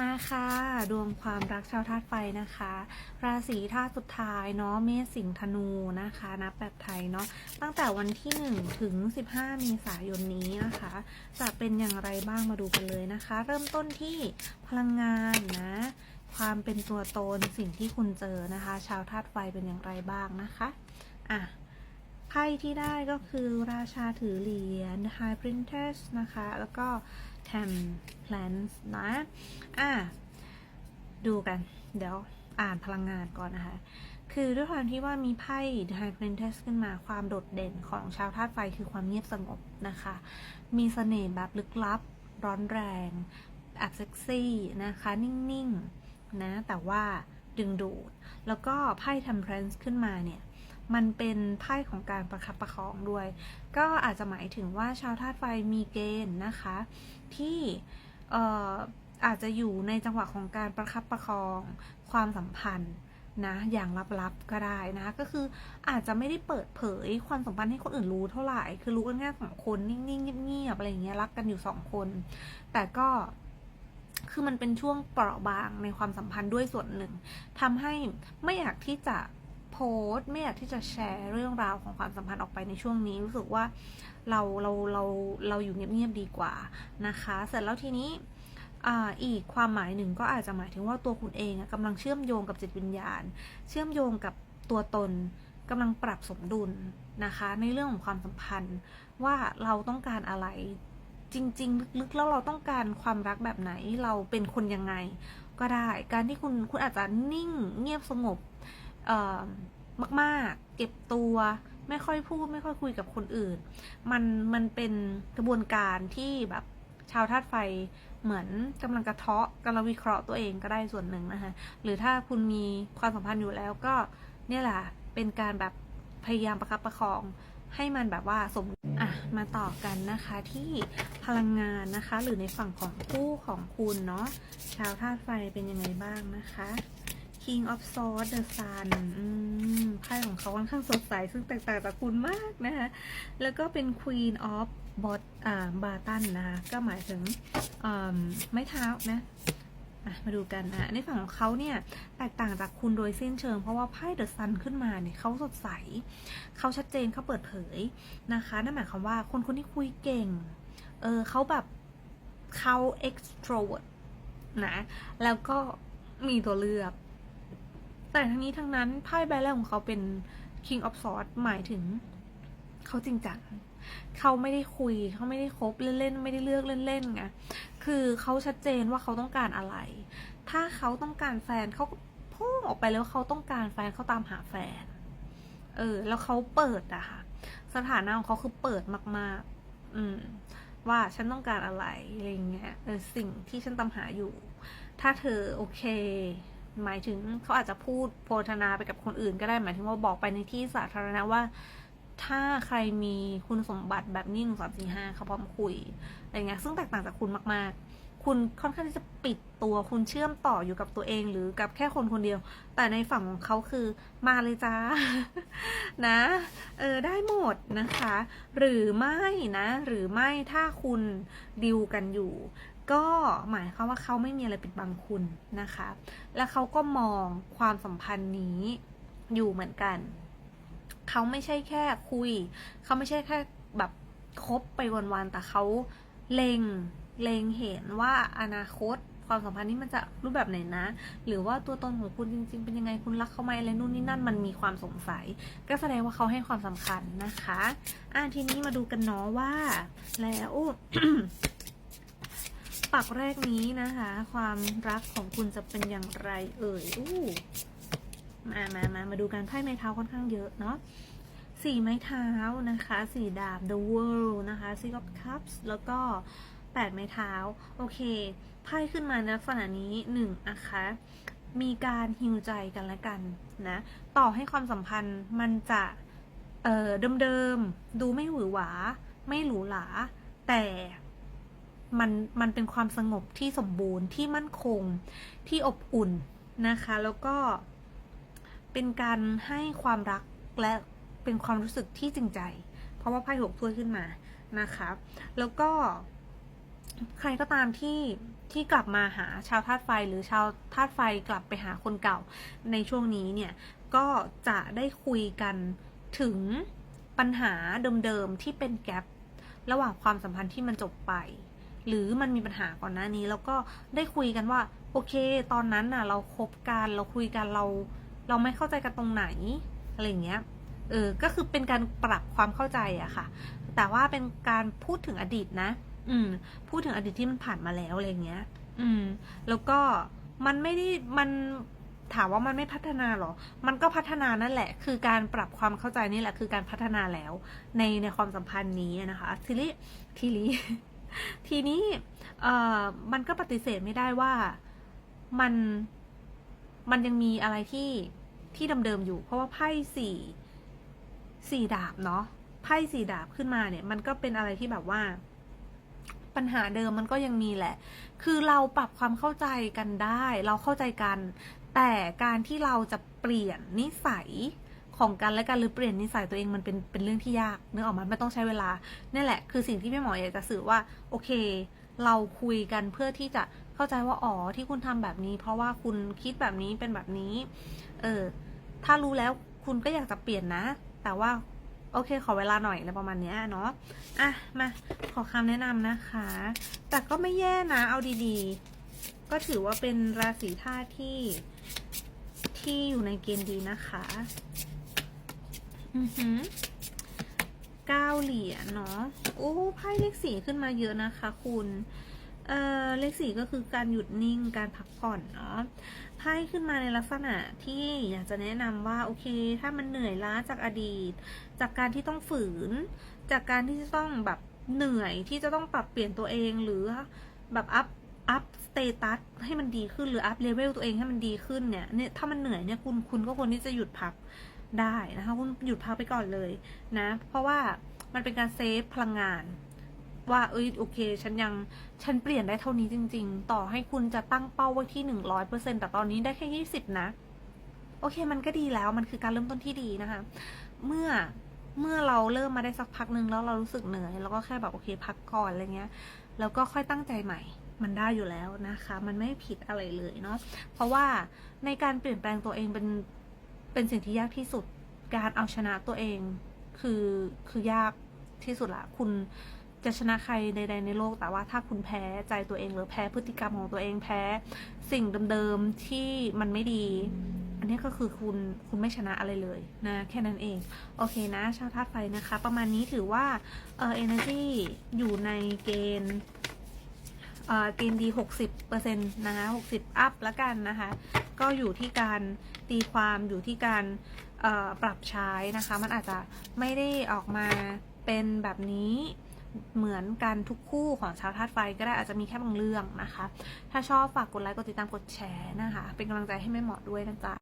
มาค่ะดวงความรักชาวธาตุไฟนะคะ ราศีธาตุสุดท้ายเนาะเมษสิงห์ธนูนะคะนับแบบไทยเนาะตั้งแต่วันที่ 1 ถึง 15 เมษายนนี้นะคะ จะเป็นอย่างไรบ้างมาดูกันเลยนะคะ เริ่มต้นที่พลังงานนะความเป็นตัวตนสิ่งที่คุณเจอนะคะ ชาวธาตุไฟเป็นอย่างไรบ้างนะคะอะไพ่ที่ได้ก็คือราชาถือเหรียญ High Princess นะคะ แล้วก็ Temperance นะ อะ ดูกัน เดี๋ยวอ่านพลังงานก่อนนะคะ คือด้วยความที่ว่ามีไพ่ The High Princess ขึ้นมาความโดดเด่นของชาวธาตุไฟคือความเงียบสงบนะคะ มีเสน่ห์แบบลึกลับ ร้อนแรงแอบเซ็กซี่นะคะ นิ่ง ๆ นะ แต่ว่าดึงดูด แล้วก็ไพ่ Temperance ขึ้นมาเนี่ย มันเป็นไพ่ของการประคับประคองด้วย ก็อาจจะหมายถึงว่าชาวธาตุไฟมีเกณฑ์นะคะ ที่เอ่ออาจจะอยู่ในจังหวะของการประคับประคองความสัมพันธ์นะอย่างลับๆก็ได้นะก็คืออาจจะไม่ได้เปิดเผยความสัมพันธ์ให้คนอื่นรู้เท่าไหร่ คือรู้กันแค่สองคนนิ่งๆเงียบๆอะไรอย่างเงี้ยรักกันอยู่สองคน แต่ก็คือมันเป็นช่วงเปราะบางในความสัมพันธ์ด้วยส่วนหนึ่งทำให้ไม่อยากที่จะ โพสต์ไม่อยากที่จะแชร์เรื่องราวของความสัมพันธ์ออกไปในช่วงนี้รู้สึกว่าเราเราเราเราอยู่เงียบๆดีกว่านะคะ เสร็จแล้วทีนี้อ,อีกความหมายหนึ่งก็อาจจะหมายถึงว่าตัวคุณเองอะกำลังเชื่อมโยงกับจิตวิญญาณ เชื่อมโยงกับตัวตนกำลังปรับสมดุลนะคะ ในเรื่องของความสัมพันธ์ว่าเราต้องการอะไรจริง ๆ ลึกๆแล้วเราต้องการความรักแบบไหนเราเป็นคนยังไงก็ได้ การที่คุณคุณอาจจะนิ่งเงียบสงบ มากๆ เก็บตัวไม่ค่อยพูดไม่ค่อยคุยกับคนอื่น มันมันเป็นกระบวนการที่แบบชาวธาตุไฟเหมือนกำลังกระเทาะกำลังวิเคราะห์ตัวเองก็ได้ส่วนหนึ่งนะคะหรือถ้าคุณมีความสัมพันธ์อยู่แล้วก็เนี่ยแหละเป็นการแบบพยายามประคับประคองให้มันแบบว่าสมอะมาต่อกันนะคะที่พลังงานนะคะ หรือในฝั่งของคู่ของคุณเนาะชาวธาตุไฟเป็นยังไงบ้างนะคะ King of Swords The Sun อืมไพ่ของเขาค่อนข้างสดใส ซึ่งแตกต่างจากคุณมากนะคะ แล้วก็เป็น Queen of Bot อ่า b a t o n นะคะ ก็หมายถึงไม้เท้านะมาดูกันนะในฝั่งของเขาเนี่ย แตกต่างจากคุณโดยสิ้นเชิง เพราะว่าไพ่ The Sun ขึ้นมาเนี่ยเขาสดใส เขาชัดเจนเขาเปิดเผยนะคะนั่นหมายความว่าคนคนที่คุยเก่ง เออเขาแบบเขา extrovert นะ แล้วก็มีตัวเลือก แต่ทั้งนี้ทั้งนั้นไพ่ใบแรกของเขาเป็น King of Swords หมายถึง เขาจริงจังเขาไม่ได้คุย เขาไม่ได้คบเล่นๆ ไม่ได้เลือกเล่นๆไง คือเขาชัดเจนว่าเขาต้องการอะไร ถ้าเขาต้องการแฟนเขาพุ่งออกไปแล้วเขาต้องการแฟนเขาตามหาแฟน เออ แล้วเขาเปิดอะค่ะ สถานะของเขาคือเปิดมาก ๆ อืม ว่าฉันต้องการอะไรอะไรเงี้ย เออ สิ่งที่ฉันตามหาอยู่ ถ้าเธอโอเค หมายถึงเขาอาจจะพูดโพธนาไปกับคนอื่นก็ได้หมายถึงว่าบอกไปในที่สาธารณะว่า ถ้าใครมีคุณสมบัติแบบนี้หนึ่งสามสี่ห้าเขาพร้อมคุยอะไรเงี้ยซึ่งแตกต่างจากคุณมากๆ คุณค่อนข้างที่จะปิดตัวคุณเชื่อมต่ออยู่กับตัวเองหรือกับแค่คนคนเดียว แต่ในฝั่งของเขาคือมาเลยจ้านะเออได้หมดนะคะ หรือไม่นะ หรือไม่ถ้าคุณดิวกันอยู่ ก็หมายความว่าเขาไม่มีอะไรปิดบังคุณนะคะ และเขาก็มองความสัมพันธ์นี้อยู่เหมือนกัน เขาไม่ใช่แค่คุย เขาไม่ใช่แค่แบบคบไปวันๆ แต่เขาเลงเลงเห็นว่าอนาคตความสัมพันธ์นี้มันจะรูปแบบไหนนะ หรือว่าตัวตนของคุณจริง ๆ เป็นยังไงคุณรักเขาไหมอะไรนู่นนี่นั่นมันมีความสงสัย ก็แสดงว่าเขาให้ความสำคัญนะคะ อะทีนี้มาดูกันเนาะว่าแล้ว ปักแรกนี้นะคะ ความรักของคุณจะเป็นอย่างไรเอ่ยอู้มามามามาดูการไพ่ไม้เท้าค่อนข้างเยอะเนาะสี่ไม้เท้านะคะ สี่ดาบ the world นะคะ six of cups แล้วก็แปดไม้เท้า โอเค ไพ่ขึ้นมาในลักษณะนี้หนึ่งนะคะ มีการฮิวใจกันและกันนะ ต่อให้ความสัมพันธ์มันจะ เอ่อ เดิมๆ ดูไม่หวือหวา ไม่หรูหรา แต่ มันมันเป็นความสงบที่สมบูรณ์ที่มั่นคงที่อบอุ่นนะคะ แล้วก็เป็นการให้ความรักและเป็นความรู้สึกที่จริงใจ เพราะว่าไพ่หกถ้วยขึ้นมานะคะ แล้วก็ใครก็ตามที่ที่กลับมาหาชาวธาตุไฟหรือชาวธาตุไฟกลับไปหาคนเก่าในช่วงนี้เนี่ยก็จะได้คุยกันถึงปัญหาเดิมๆที่เป็นแกลบระหว่างความสัมพันธ์ที่มันจบไป หรือมันมีปัญหาก่อนหน้านี้ แล้วก็ได้คุยกันว่า โอเค ตอนนั้นน่ะ เราคบกันเราคุยกันเรา เราไม่เข้าใจกันตรงไหนอะไรเงี้ยเออก็คือเป็นการปรับความเข้าใจอะค่ะ แต่ว่าเป็นการพูดถึงอดีตนะ อืม พูดถึงอดีตที่มันผ่านมาแล้วอะไรเงี้ย อืม แล้วก็มันไม่ได้มันถามว่ามันไม่พัฒนาหรอ มันก็พัฒนานั่นแหละ คือการปรับความเข้าใจนี่แหละ คือการพัฒนาแล้วในในความสัมพันธ์นี้นะคะทีนี้ทีนี้ ทีนี้เออมันก็ปฏิเสธไม่ได้ว่ามันมันยังมีอะไรที่ที่เดิมๆอยู่ เพราะว่าไพ่สี่สี่ดาบเนาะไพ่สี่ดาบขึ้นมาเนี่ย มันก็เป็นอะไรที่แบบว่า ปัญหาเดิมมันก็ยังมีแหละ คือเราปรับความเข้าใจกันได้ เราเข้าใจกัน แต่การที่เราจะเปลี่ยนนิสัย ของกันและกันหรือเปลี่ยนนิสัยตัวเองมันเป็นเป็นเรื่องที่ยากนึกออกมาไม่ต้องใช้เวลานี่แหละ คือสิ่งที่พี่หมออยากจะสื่อว่าโอเค เราคุยกันเพื่อที่จะเข้าใจว่าอ๋อที่คุณทำแบบนี้ เพราะว่าคุณคิดแบบนี้เป็นแบบนี้ เออถ้ารู้แล้วคุณก็อยากจะเปลี่ยนนะ แต่ว่าโอเค ขอเวลาหน่อยอะไรประมาณเนี้ยเนาะ อะ มา ขอคำแนะนำนะคะ แต่ก็ไม่แย่นะ เอาดีๆ ก็ถือว่าเป็นราศีธาตุที่ที่อยู่ในเกณฑ์ดีนะคะ เก้าเหรียญเนาะโอ้ไพ่เลขสี่ขึ้นมาเยอะนะคะ คุณเอ่อเลขสี่ก็คือการหยุดนิ่งการพักผ่อนเนาะไพ่ขึ้นมาในลักษณะที่อยากจะแนะนำว่าโอเค ถ้ามันเหนื่อยล้าจากอดีต จากการที่ต้องฝืน จากการที่จะต้องแบบเหนื่อยที่จะต้องปรับเปลี่ยนตัวเองหรือแบบอัพอัพสเตตัสให้มันดีขึ้นหรืออัพเลเวลตัวเองให้มันดีขึ้นเนี่ยเนี่ยถ้ามันเหนื่อยเนี่ยคุณคุณก็ควรที่จะหยุดพัก ได้นะคะคุณหยุดพักไปก่อนเลยนะ เพราะว่ามันเป็นการเซฟพลังงาน ว่าเอ้ยโอเค ฉันยังฉันเปลี่ยนได้เท่านี้จริง ๆ ต่อให้คุณจะตั้งเป้าไว้ที่หนึ่งร้อยเปอร์เซ็นแต่ตอนนี้ได้แค่ยี่สิบนะ โอเค มันก็ดีแล้วมันคือการเริ่มต้นที่ดีนะคะ เมื่อเมื่อเราเริ่มมาได้สักพักหนึ่งแล้วเรารู้สึกเหนื่อยเราก็แค่แบบโอเคพักก่อนอะไรเงี้ย แล้วก็ค่อยตั้งใจใหม่มันได้อยู่แล้วนะคะ มันไม่ผิดอะไรเลยเนาะ เพราะว่าในการเปลี่ยนแปลงตัวเองเป็น เป็นสิ่งที่ยากที่สุด การเอาชนะตัวเองคือคือยากที่สุดละ คุณจะชนะใครใดๆในโลก แต่ว่าถ้าคุณแพ้ใจตัวเองหรือแพ้พฤติกรรมของตัวเองแพ้ สิ่งเดิมๆที่มันไม่ดี อันนี้ก็คือคุณคุณไม่ชนะอะไรเลยนะแค่นั้นเอง โอเคนะ ชาวธาตุไฟนะคะ ประมาณนี้ถือว่าเออ energy อยู่ในเกณฑ์ ดี 60%นะคะ60 อัพละกันนะคะ ก็อยู่ที่การตีความอยู่ที่การปรับใช้นะคะ มันอาจจะไม่ได้ออกมาเป็นแบบนี้เหมือนกันทุกคู่ของชาวธาตุไฟก็ได้อาจจะมีแค่บางเรื่องนะคะ ถ้าชอบฝากกดไลค์กดติดตามกดแชร์นะคะ เป็นกำลังใจให้แม่หมอด้วยนะจ๊ะ